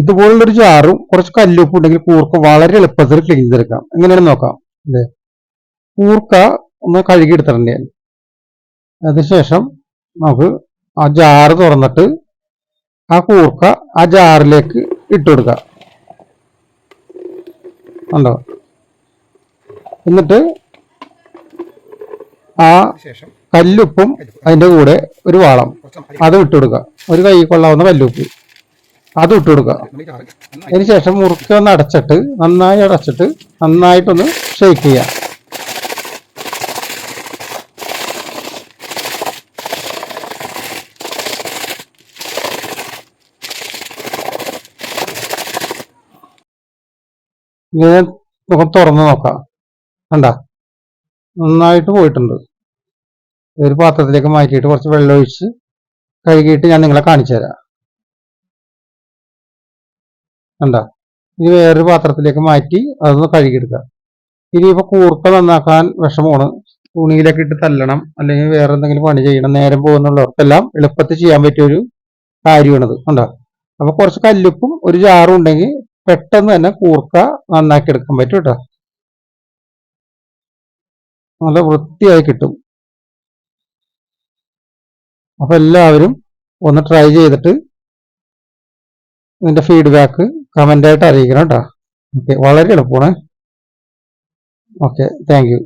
ഇതുപോലുള്ളൊരു ജാറും കുറച്ച് കല്ലുപ്പും ഉണ്ടെങ്കിൽ കൂർക്ക വളരെ എളുപ്പത്തിൽ ക്ലീൻ ചെയ്തെടുക്കാം. എങ്ങനെയാണ് നോക്കാം. അല്ലേ കൂർക്ക ഒന്ന് കഴുകി എടുത്തിട്ടുണ്ട് അതിനുശേഷം നമുക്ക് ആ ജാറ് തുറന്നിട്ട് ആ കൂർക്ക ആ ജാറിലേക്ക് ഇട്ട് കൊടുക്കുക ഉണ്ടോ എന്നിട്ട് ആ ശേഷം കല്ലുപ്പും അതിന്റെ കൂടെ ഒരു വാളം. അത് ഇട്ട് കൊടുക്കുക ഒരു കൈ കൊള്ളാവുന്ന കല്ലുപ്പ്. അത് ഇട്ട് കൊടുക്കുക. അതിനുശേഷം മുറുക്കി ഒന്ന് അടച്ചിട്ട് നന്നായി അടച്ചിട്ട് നന്നായിട്ടൊന്ന് ഷേക്ക് ചെയ്യുക. ഇങ്ങനെ തുറന്ന് നോക്കാം. കണ്ട? നന്നായിട്ട് പോയിട്ടുണ്ട്. ഒരു പാത്രത്തിലേക്ക് മാറ്റിയിട്ട് കുറച്ച് വെള്ളം ഒഴിച്ച് കഴുകിയിട്ട് ഞാൻ നിങ്ങളെ കാണിച്ചു തരാം കണ്ട? ഇത് വേറൊരു പാത്രത്തിലേക്ക് മാറ്റി അതൊന്ന് കഴുകിയെടുക്കുക. ഇനിയിപ്പോൾ കൂർക്ക നന്നാക്കാൻ വിഷമമാണ്. തുണിയിലൊക്കെ ഇട്ട് തല്ലണം അല്ലെങ്കിൽ വേറെ എന്തെങ്കിലും പണി ചെയ്യണം നേരം പോകുന്നുള്ളവർക്കെല്ലാം എളുപ്പത്തിൽ ചെയ്യാൻ പറ്റിയ ഒരു കാര്യമാണിത് കണ്ടോ? അപ്പോൾ കുറച്ച് കല്ലുപ്പും ഒരു ജാറും ഉണ്ടെങ്കിൽ പെട്ടെന്ന് തന്നെ കൂർക്ക നന്നാക്കി എടുക്കാൻ പറ്റും കേട്ടോ. നല്ല വൃത്തിയായി കിട്ടും. അപ്പൊ എല്ലാവരും ഒന്ന് ട്രൈ ചെയ്തിട്ട് ഇതിന്റെ ഫീഡ്ബാക്ക് കമന്റായിട്ട് അറിയിക്കണം കേട്ടോ ഓക്കെ വളരെ എളുപ്പമാണ്. Okay thank you